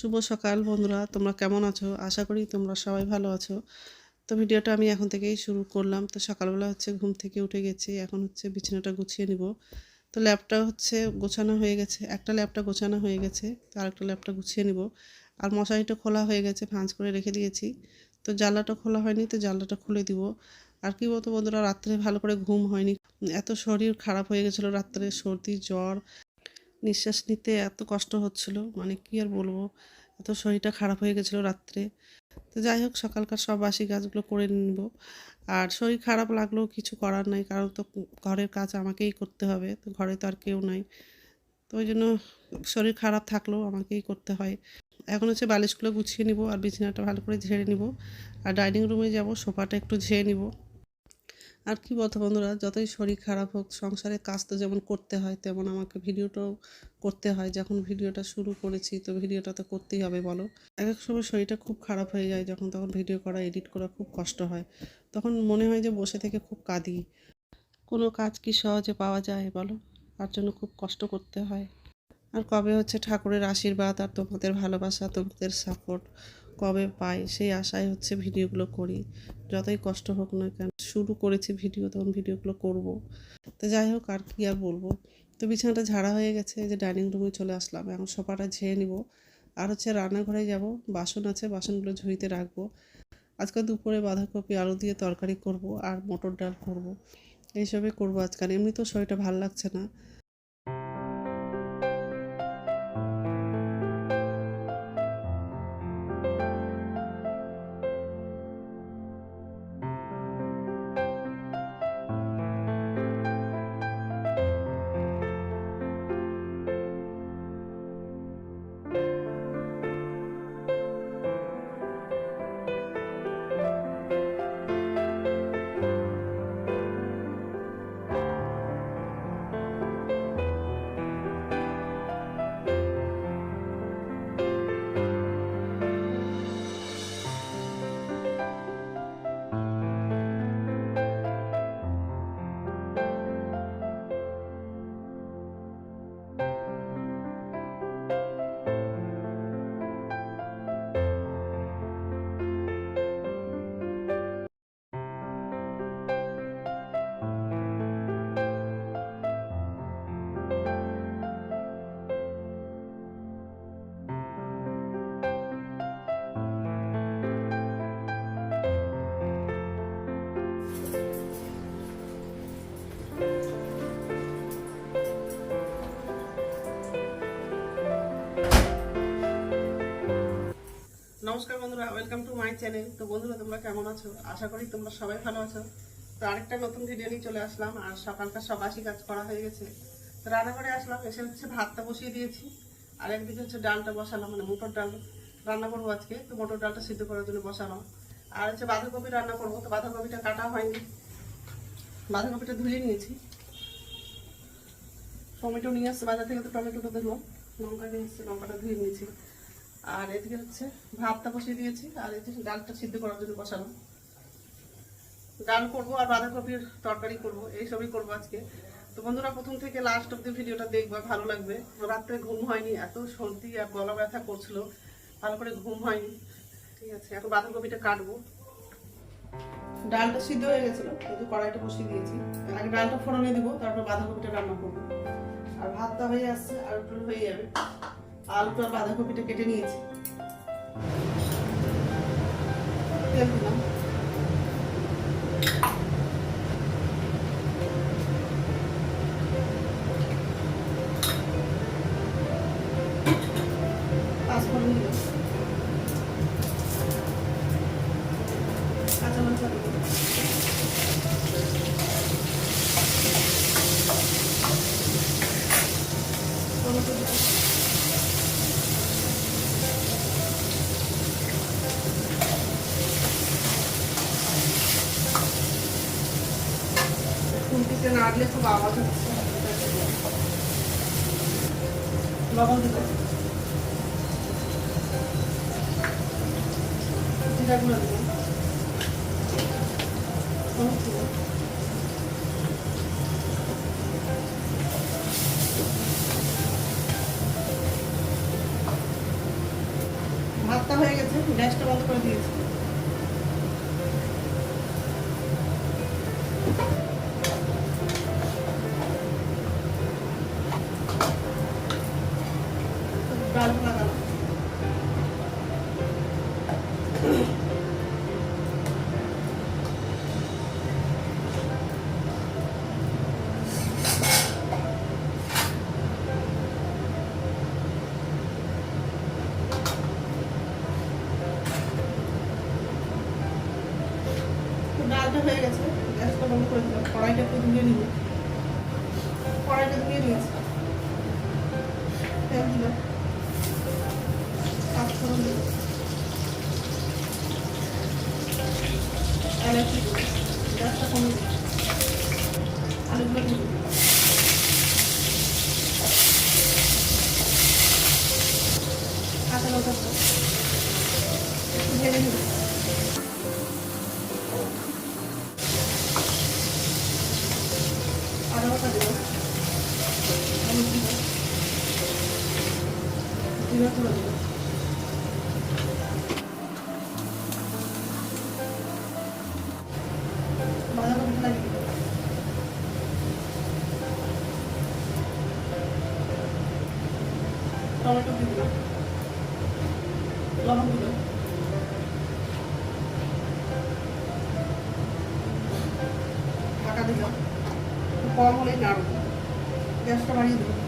শুভ সকাল বন্ধুরা, তোমরা কেমন আছো? আশা করি তোমরা সবাই ভালো আছো। তো ভিডিওটা আমি এখন থেকেই শুরু করলাম। তো সকালবেলা হচ্ছে ঘুম থেকে উঠে গেছি, এখন হচ্ছে বিছানাটা গুছিয়ে নিব। তো ল্যাপটা হচ্ছে গোছানো হয়ে গেছে, একটা ল্যাপটা গোছানো হয়ে গেছে, তো আরেকটা ল্যাপটা গুছিয়ে নিব। আর মশারিটা খোলা হয়ে গেছে, ভাঁজ করে রেখে দিয়েছি। তো জানলাটা খোলা হয়নি, তো জানলাটা খুলে দিব। আর কি বলতো বন্ধুরা, রাত্রে ভালো করে ঘুম হয়নি। এত শরীর খারাপ হয়ে গেছিল, রাত্রে সর্দি, জ্বর নিঃশ্বাস নিতে এত কষ্ট হচ্ছিল। মানে কি আর বলব? এত শরীরটা খারাপ হয়ে গেছিল রাত্রে। তো যাই হোক, সকালকার সব বাসি কাজগুলো করে নিব। আর শরীর খারাপ লাগলেও কিছু করার নাই, কারণ তো ঘরের কাজ আমাকেই করতে হবে। তো ঘরে তো আর কেউ নাই। তো ওই জন্য শরীর খারাপ থাকলেও আমাকেই করতে হয়। এখন হচ্ছে বালিশগুলো গুছিয়ে নিব আর বিছানাটা ভালো করে ঝেড়ে নিব। আর ডাইনিং রুমে যাব, সোফাটা একটু ঝেড়ে নিব। আর কি বলতো বন্ধুরা, যতই শরীর খারাপ হোক, সংসারে কাজ তো যেমন করতে হয়, তেমন আমাকে ভিডিওটাও করতে হয়। যখন ভিডিওটা শুরু করেছি, তো ভিডিওটা তো করতেই হবে, বলো। এক এক সময় শরীরটা খুব খারাপ হয়ে যায়, যখন তখন ভিডিও করা, এডিট করা খুব কষ্ট হয়। তখন মনে হয় যে বসে থেকে খুব কাঁদি। কোনো কাজ কি সহজে পাওয়া যায়, বলো? তার জন্য খুব কষ্ট করতে হয়। আর কবে হচ্ছে ঠাকুরের আশীর্বাদ আর তোমাদের ভালোবাসা, তোমাদের সাপোর্ট কবে পাই, সেই আশায় হচ্ছে ভিডিওগুলো করি। যতই কষ্ট হোক না কেন, শুরু করেছি ভিডিও, তখন ভিডিওগুলো করব। তো যাই হোক, আর কি আর বলব? তো বিছানাটা ঝাড়া হয়ে গেছে যে ডাইনিং রুমে চলে আসলাম। এখন সোফাটা ঝেয়ে নিব। আর হচ্ছে রান্নাঘরে যাব। বাসন আছে, বাসনগুলো ঝুড়িতে রাখব। আজকে দুপুরে বাঁধাকপি, আলু দিয়ে তরকারি করব আর মটর ডাল করব। এইসবে করব আজকাল এমনি তো শরীরটা ভালো লাগছে না। নমস্কার বন্ধুরা ওয়েলকাম টু মাই চ্যানেল তো বন্ধুরা, তোমরা কেমন আছো? আশা করি তোমরা সবাই ভালো আছো। তো আরেকটা নতুন ভিডিও নিয়ে চলে আসলাম, আর সকালকার সব বাসি কাজ করা হয়ে গেছে। তো রান্নাঘরে আসলাম, এসে হচ্ছে ভাতটা বসিয়ে দিয়েছি। আর একদিকে হচ্ছে ডালটা বসালাম মানে মোটর ডাল রান্না করব আজকে। তো মোটর ডালটা সিদ্ধ করার জন্য বসালাম। আর হচ্ছে বাঁধাকপি রান্না করব, তো বাঁধাকপিটা কাটা হয়নি। বাঁধাকপিটা ধুয়ে নিয়েছি। টমেটো নিয়ে আসছে, বাজার থেকে তো টমেটোটা দেখলাম লঙ্কা নিয়ে এসছে লঙ্কাটা ধুয়ে নিয়েছি। আর এদিকে হচ্ছে ভাতটা বসিয়ে দিয়েছি, আর এদিকে ডালটা সিদ্ধ করার জন্য বসানো। ডাল করব আর বাঁধাকপির তরকারি করব এইসবই করব আজকে। তো বন্ধুরা, প্রথম থেকে লাস্ট অব্দি ভিডিওটা দেখবা, ভালো লাগবে। রাত্রে ঘুম হয়নি, এত সর্দি আর গলা ব্যথা করছিল, ভালো করে ঘুম হয়নি। ঠিক আছে, এখন বাঁধাকপিটা কাটবো। ডালটা সিদ্ধ হয়ে গেছিল, কিন্তু কড়াইটা বসিয়ে দিয়েছি। আগে ডালটা ফোড়নে দিব, তারপর বাঁধাকপিটা রান্না করব। আর ভাতটা হয়ে আসছে, আর একটু হয়ে যাবে। আলুটা বাঁধাকপিটা কেটে নিয়েছি। তেল নাড়লে খুব আওয়াজ হচ্ছে। লবণ দিতে দিলাম হলুদ গেছে গ্যাসটা বন্ধ করে দিয়েছি। তো ডালটা হয়ে গেছে। গ্যাসটা বন্ধ করে দিলাম। কড়াইটা একটু ধুয়ে নিব। কড়াইটা ধুয়ে নিয়েছি। তেল দিলাম। এলাচি গ্যাসটা কমে আলুগুলো কাঁচা লঙ্কা টমেটো দিয়ে দিলাম। লবণ দিলাম ঢাকা দিলাম কম হলেই নাড়ব গ্যাসটা বাড়িয়ে দেবো।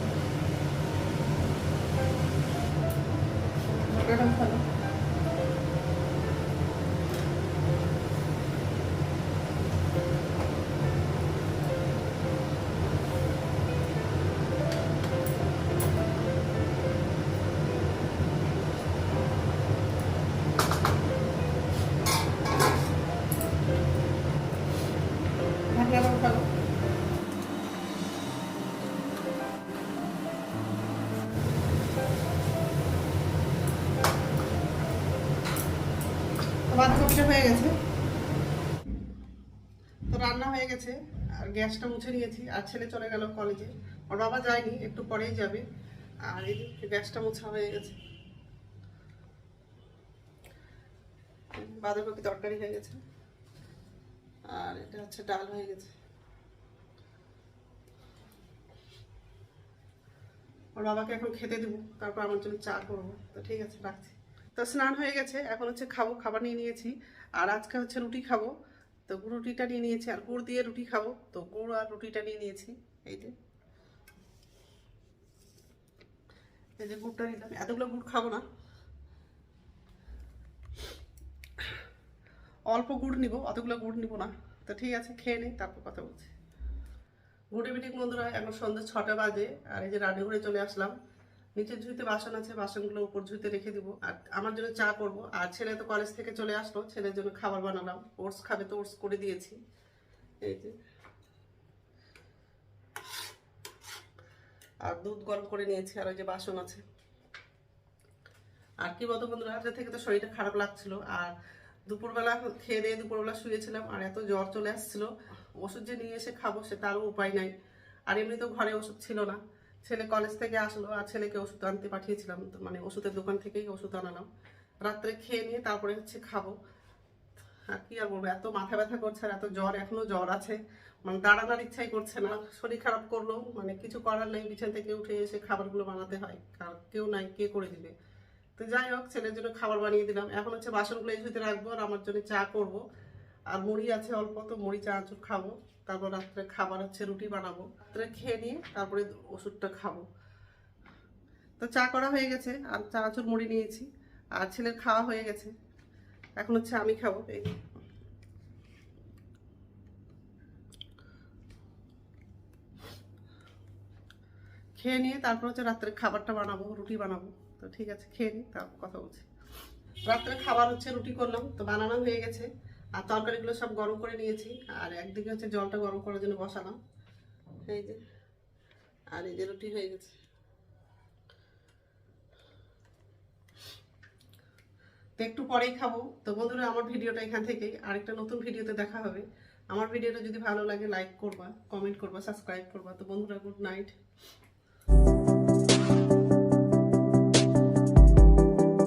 ভালো তো বাঁধাকপিটা হয়ে গেছে। তো রান্না হয়ে গেছে, আর গ্যাসটা মুছে নিয়েছি, আর ছেলে চলে গেল কলেজে। ওর বাবা যায়নি, একটু পরেই যাবে। আর এই গ্যাসটা মোছা হয়ে গেছে। বাঁধাকপি তরকারি হয়ে গেছে। আর এটা হচ্ছে ডাল হয়ে গেছে। ওর বাবাকে এখন খেতে দেবো, তারপর আমার জন্য চা করব। তো ঠিক আছে, রাখছি। তো স্নান হয়ে গেছে, এখন হচ্ছে খাব, খাবার নিয়ে নিয়েছি। আর আজকে হচ্ছে রুটি খাব, তো গুড় রুটিটা নিয়ে নিয়েছি, আর গুড় দিয়ে রুটি খাব। তো গুড় আর রুটিটা নিয়ে নিয়েছি, এই যে। এই যে গুড়টা নিলাম, এতগুলো গুড় খাব না। অল্প গুড় নিব, অতগুলো গুড় নিব না। তো ঠিক আছে, খেয়ে নিই তারপর কথা বলছি। গুড ইভিনিং বন্ধুরা, এখন সন্ধ্যে ছটা বাজে, আর এই যে রান্নাঘরে চলে আসলাম। নিচের ঝুঁইতে বাসন আছে, বাসনগুলো উপর ঝুঁইতে রেখে দিব। আর আমার জন্য চা করব। আর ছেলে তো কলেজ থেকে চলে আসলো, ছেলের জন্য খাবার বানালাম। ওটস খাবে তো, ওটস করে দিয়েছি। এই যে। আর দুধ গরম করে নিয়েছি, আর ওই যে বাসন আছে। আর কি বলতো বন্ধুরা আজকে থেকে তো শরীরটা খারাপ লাগছিল। আর দুপুরবেলা খেয়ে দিয়ে দুপুরবেলা শুয়েছিলাম আর এত জ্বর চলে আসছিল। ওষুধ যে নিয়ে এসে খাব সে তারও উপায় নাই। আর এমনি তো ঘরে ওষুধ ছিল না। ছেলে কলেজ থেকে আসলো আর ছেলেকে ওষুধ আনতে পাঠিয়েছিলাম। মানে ওষুধের দোকান থেকেই ওষুধ আনালাম। রাত্রে খেয়ে নিয়ে তারপরে হচ্ছে খাব। আর কি আর বলব, এত মাথা ব্যথা করছে আর এত জ্বর, এখনও জ্বর আছে। মানে দাঁড়ানোর ইচ্ছাই করছে না। শরীর খারাপ করল মানে কিছু করার নেই, বিছান থেকে উঠে এসে খাবারগুলো বানাতে হয়। আর কেউ নাই, কে করে দিবে? তো যাই হোক, ছেলের জন্য খাবার বানিয়ে দিলাম। এখন হচ্ছে বাসনগুলো এই রাখব আর আমার জন্য চা করব। আর মুড়ি আছে অল্প, তো মুড়ি, চা আঁচুর খাব। তারপর রাত্রে খাবার হচ্ছে রুটি বানাবো। রাত্রে খেয়ে নিয়ে তারপরে ওষুধটা খাব। তো চা করা হয়ে গেছে, আর চা আঁচুর মুড়ি নিয়েছি। আর ছেলের খাওয়া হয়ে গেছে। এখন হচ্ছে আমি খাব, এই খেয়ে নিয়ে তারপর হচ্ছে রাত্রে খাবারটা বানাবো, রুটি বানাবো। তো ঠিক আছে, খেয়ে নিই তারপর কথা বলছি। রাত্রে খাবার হচ্ছে, রুটি করলাম, তো বানানো হয়ে গেছে। আর তরকারিগুলো সব গরম করে নিয়েছি, আর একদিকে হচ্ছে জলটা গরম করার জন্য বসালাম। এই যে, আর এই যে রুটি হয়ে গেছে। তো একটু পরেই খাব। তো বন্ধুরা, আমার ভিডিওটা এখান থেকেই আরেকটা নতুন ভিডিওতে দেখা হবে। আমার ভিডিওটা যদি ভালো লাগে লাইক করবা কমেন্ট করবা সাবস্ক্রাইব করবা। তো বন্ধুরা গুড নাইট